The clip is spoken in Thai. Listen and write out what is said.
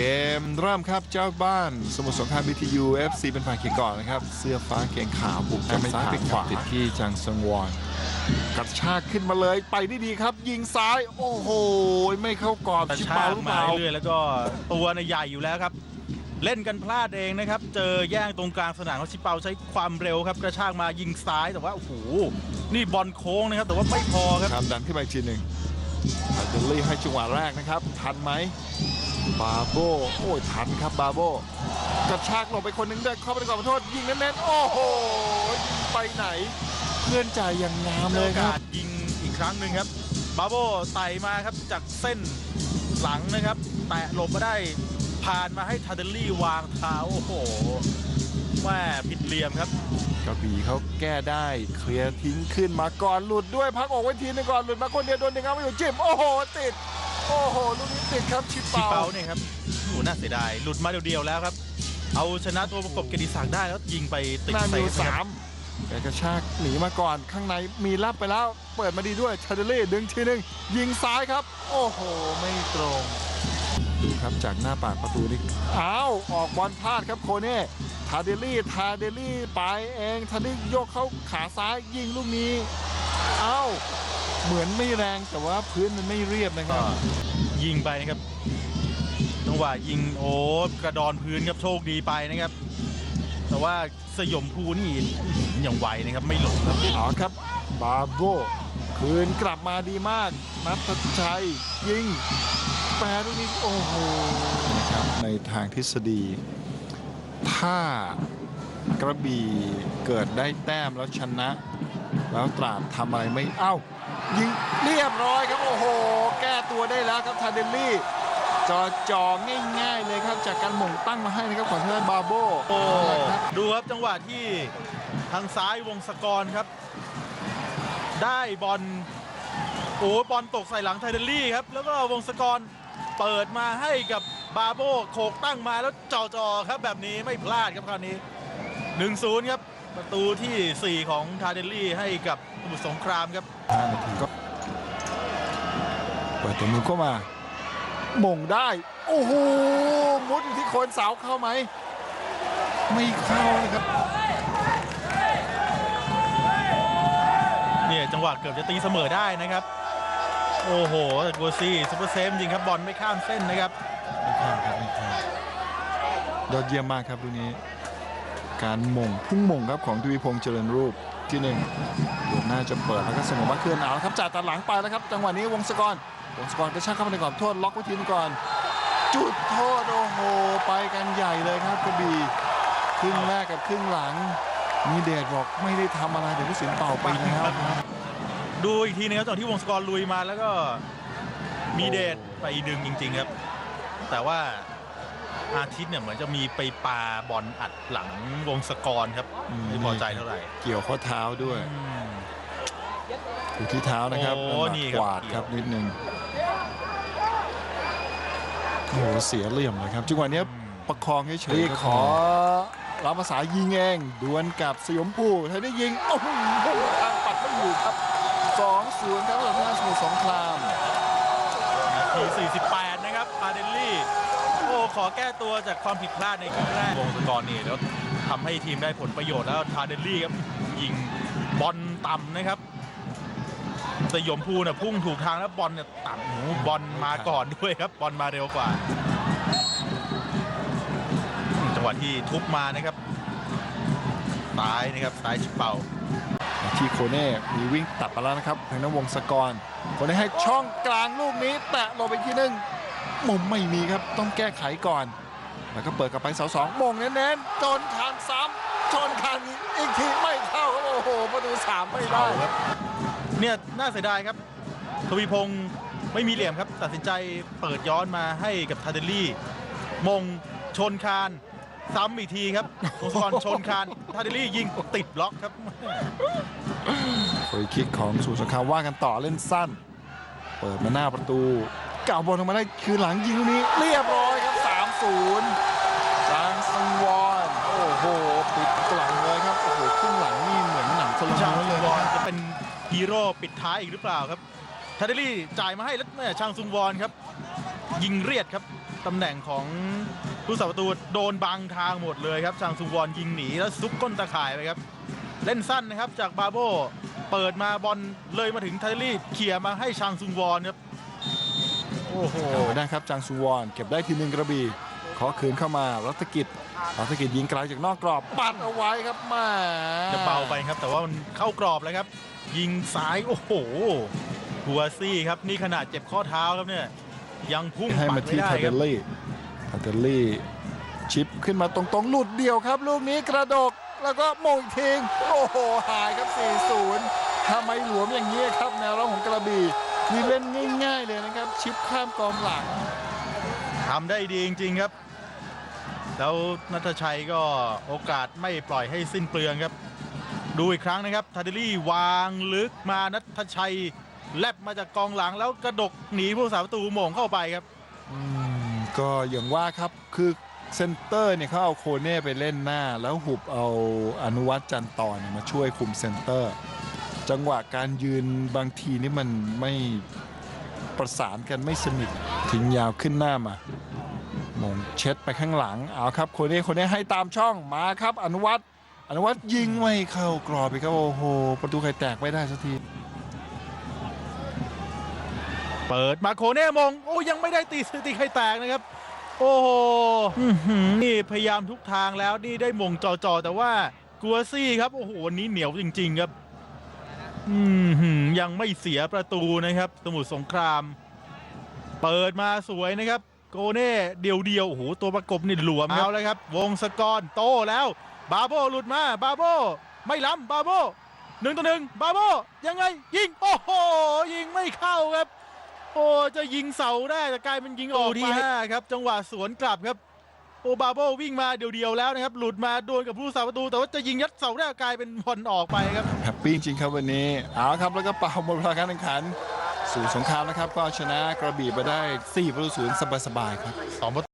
เกมเริ่มครับเจ้าบ้าน สมุทรสงคราม BTU FC เป็นฝ่ายเขียนก่อนนะครับ เสื้อฟ้าเกงขาวบุกจากซ้ายไปขวาติดที่จังซังวอนกระชากขึ้นมาเลยไปได้ดีครับ ยิงซ้ายโอ้โห ไม่เข้ากรอบกระชิปชาเปากหรือเปมาล่าเรื่อยๆแล้วก็ตัวในะใหญ่อยู่แล้วครับ เล่นกันพลาดเองนะครับ เจอแย่งตรงกลางสนามเขาชิเปาใช้ความเร็วครับ กระชากมายิงซ้ายแต่ว่าโอ้โหนี่บอลโค้งนะครับ แต่ว่าไม่พอครับครับดันขึ้นไปอีกทีหนึ่งเดลลี่ให้จังหวะแรกนะครับ ทันไหม บาโบโอ้ยทันครับบาโบกระชากหลบไปคนหนึงได้เข้าไปในกรอบขอโทษ ยิงเน้นๆโอ้โหยิงไปไหน เพื่อนจ่ายอย่างงามมีเลโอยครักาบสยิงอีกครั้งหนึ่งครับบาโบไต่มาครับจากเส้นหลังนะครับ แตะหลบมาได้ผ่านมาให้ทาเดลลี่วางเท้าโอ้โหแม่ผิดเหลี่ยมครับกระบี่เขาแก้ได้เคลียร์ทิ้งขึ้นมาก่อนหลุดด้วยพักออกไว้ทีนึงก่อนหลุดมาคนเดียวโดนดึงเอาไม่อยู่จิ้มโอ้โหติด โอ้โหลูกนี้ติดครับชิปชิเปาเปาเนี่ยครับโอ้โหน่าเสียดาย หลุดมาเดียวๆแล้วครับ เอาชนะตัวประกบเกยรติศักดิ์ได้แล้วยิงไปติดหน้าเซมิวฟนะสาครับมแกกระชากหนีมาก่อนข้างในมีรับไปแล้ว เปิดมาดีด้วยชาเดเล่ดึงทีนึงยิงซ้ายครับ โอ้โห ไม่ตรงดูครับจากหน้าปากประตูนี่อ้าว ออกบอลพลาดครับโคเน่ทาเดลี่ทาเดลี่ไปเองทาเดลี่โยกเข้าขาซ้ายยิงลูกนี้อ้าว เหมือนไม่แรงแต่ว่าพื้นมันไม่เรียบนะคก็รับ ยิงไปนะครับจังหวะยิงโอ้กระดอนพื้นครับโชคดีไปนะครับ แต่ว่าสยมภูนี่ยังไหวนะครับไม่หลงครับเอาครับบาโบคืนกลับมาดีมาก นัทชัย ยิงแปรลูกนี้โอ้โหนะครับในทางทฤษฎี ถ้ากระบี่เกิดได้แต้มแล้วชนะ แล้วตราดทำอะไรไม่เอ้า ยิงเรียบร้อยครับโอ้โห แก้ตัวได้แล้วครับทาเดลลี่จอจอง่ายๆเลยครับ จากการหม่งตั้งมาให้นะครับของทางด้านบาโบโอ้เอาละครับดูครับจังหวะที่ทางซ้ายวงศกรครับ ได้บอลโอ้บอลตกใส่หลังไทเดลลี่ครับ แล้วก็วงศกรเปิดมาให้กับบาโบโขกตั้งมาแล้วจ่อๆครับแบบนี้ไม่พลาดครับคราวนี้ 1-0 ครับ ประตูทีสี่4 ของทาเดลลี่ให้กับส มุทรสงครามครับ5นาทีก็เปิดตัวมือเข้ามาหม่งได้ โอ้โหมุดอยู่ที่โคนเสาเข้าไหม ไม่เข้านะครับ เนี่ยจังหวะเกือบจะตีเสมอได้นะครับ โอ้โหแต่กัวซี่ซุปเปอร์เซฟจริงครับบอลไม่ข้ามเส้นนะครับไม่ข้ามครับไม่ข้ามยอดเยี่ยมมากครับลูกนี้ การหม่งพุ่งหม่งครับของทวีพงษ์เจริญรูป ที่หนึ่งเดี๋ยวน่าจะเปิดแล้วก็สมอมาคลื่อนเอาละครับจ่ายตัดหลังไปแล้วครับ จังหวะนี้วงศกรวงศกรกระชากเข้ามาในกรอบโทษล็อกไว้ทีนก่อน จุดโทษโอ้โหไปกันใหญ่เลยครับกระบี่ครึ่งแรกกับครึ่งหลัง มีเดชบอกไม่ได้ทำอะไรเดี๋ยวผู้สินเป่าไปแล้วครับดูอีกทีนึงครับตอนที่วงศกรลุยมาแล้วก็มีเดชไปดึงจริง ๆ ครับ แต่ว่า อาทิตย์เนี่ยเหมือนจะมีไปปาบอลอัดหลังวงศกรครับอืม ไม่พอใจเท่าไหร่เกี่ยวข้อเท้าด้วยอืม อยู่ที่เท้านะครับโอ้แล้วหมัดนี่ครับ กวาดครับนิดนึงโอ้โหเสียเหลี่ยมเลยครับจังหวะเนี้ยประคองเฉยๆขอรับภาษายิงเองดวลกับสยมภูไทยได้ยิงโอ้โหทางปัดไม่อยู่ครับ2-0ครับสำหรับทางสมุทรสงคราม นาที 48 นะครับพาเดลลี่โอ้ ขอแก้ตัวจากความผิดพลาดในครึ่งแรกวงศกรนี่แล้วทำให้ทีมได้ผลประโยชน์แล้วทาเดลลี่ครับยิงบอลต่ำนะครับสยมภูเนี่ยพุ่งถูกทางแล้วบอลเนี่ยต่ำโอ้โหบอลมาก่อนด้วยครับบอลมาเร็วกว่า จังหวะที่ทุบมานะครับซ้ายนะครับซ้ายชิเป่าที่โคเน่มีวิ่งตัดไปแล้วนะครับทางนั้นวงศกรโคเน่ให้ช่องกลางลูกนี้แตะลงไปอีกทีหนึง มุมไม่มีครับต้องแก้ไขก่อน แล้วก็เปิดกลับไปเสาสองมงเน้นๆจนคานซ้ำชนคานอีกทีไม่เข้าครับโอ้โหประตูสามไม่ได้เอาครับเนี่ยน่าเสียดายครับทวีพงศ์ไม่มีเหลี่ยมครับ ตัดสินใจเปิดย้อนมาให้กับทาเดลลี่ มงชนคานซ้ำอีกทีครับวงศกรชนคานทาเดลลี่ยิงติดบล็อกครับฟรีคิกของสูสงครามว่ากันต่อเล่นสั้น เปิดมาหน้าประตู เก่าบอลออกมาได้คือหลังยิงลูกนี้เรียบร้อยครับ 3-0จางซังวอนโอ้โหปิดกลังเลยครับโอ้โหครึ่งหลังนี่เหมือนหนังทรชางมานซุเลงยวอนนะจะเป็นฮีโร่ปิดท้ายอีกหรือเปล่าครับทาเดลลี่จ่ายมาให้แล้วแม่ชางซุงวอนครับ ยิงเรียดครับตำแหน่งของผู้สาประตูโดนบังทางหมดเลยครับชางซุงวอนยิงหนีแล้วซุกก้นตะข่ายไปครับ เล่นสั้นนะครับจากบาโบเปิดมาบอลเลยมาถึงไทลี่เขี่ยมาให้ชางซุงวอนครับโอ้โหเอาไว้ได้ครับจางซูวอนเก็บได้ทีหนึ่งกระบี่ขอคืนเข้ามารัตกิจรัตกิจยิงไกลจากนอกกรอบปัดเอาไว้ครับแมาจะเบาไปครับ แต่ว่ามันเข้ากรอบแล้วครับ ยิงซ้ายโอ้โหหัวซี่ครับนี่ขนาดเจ็บข้อเท้าครับเนี่ยยังพุ่งให้ปัมาดไม่ที่ได้ทาคเดรับลลี่ทาเดลลี่ชิปขึ้นมาตรงๆหลุดเดียวครับ ลูกนี้กระดกแล้วก็มงอีกทีโอ้โหหายครับ 4-0ทำไมหลวมอย่างนี้ครับแนวรับของกระบี่ นี่เล่นง่ายๆเลยนะครับ ชิปข้ามกองหลังทำได้ดีจริง ๆครับ แล้วนัทชัยก็โอกาสไม่ปล่อยให้สิ้นเปลืองครับ ดูอีกครั้งนะครับทาเดลี่วางลึกมานัทชัย แลบมาจากกองหลังแล้วกระดกหนีผู้สาประตูโหม่งเข้าไปครับอืมก็อย่างว่าครับคือเซนเตอร์เนี่ยเขาเอาโคเน่ไปเล่นหน้า แล้วหุบเอาอนุวัตจันทร์ต่อเนี่ยมาช่วยคุมเซนเตอร์ จังหวะการยืนบางทีนี่มันไม่ประสานกันไม่สนิททิ้งยาวขึ้นหน้ามามงเช็ดไปข้างหลังเอาครับโคเน่โคเน่ให้ตามช่องมาครับ อนุวัตอนุวัตยิงไม่เข้ากรอบไปครับโอ้โห ประตูใครแตกไม่ได้สักที เปิดมาโคเน่มงโอ้ยังไม่ได้ตีสถิติใครแตกนะครับ โอ้โหอื้อหือนี่พยายามทุกทางแล้วนี่ได้มงจ่อๆแต่ว่ากัวซี่ครับโอ้โหวันนี้เหนียวจริง ๆ ครับ อือหือยังไม่เสียประตูนะครับ สมุทรสงคราม เปิดมาสวยนะครับ โกเน่เดียวเดียวๆโอ้โหตัวประกบนี่หลวมเอาแล้วครับ วงสกรโตแล้ว บาโบหลุดมาบาโบไม่ล้ำบาโบหนึ่งต่อหนึ่งบาโบยังไง ยิง โอ้โห ยิงไม่เข้าครับ โอ้จะยิงเสาได้แต่กลายเป็นยิงออกที่ห้าครับ จังหวะสวนกลับครับ โอบาโบวิ่งมาเดียวๆแล้วนะครับ หลุดมาโดนกับผู้สาประตู แต่ว่าจะยิงยัดเสาได้กลายเป็นบอลออกไปครับแฮปปี้จริงๆครับวันนี้เอาครับแล้วก็เป่าหมดเวลาการแข่งขัน สู่สงครามนะครับ ก็เอาชนะกระบี่ไปได้4ประตูศูนย์สบายๆครับสองประ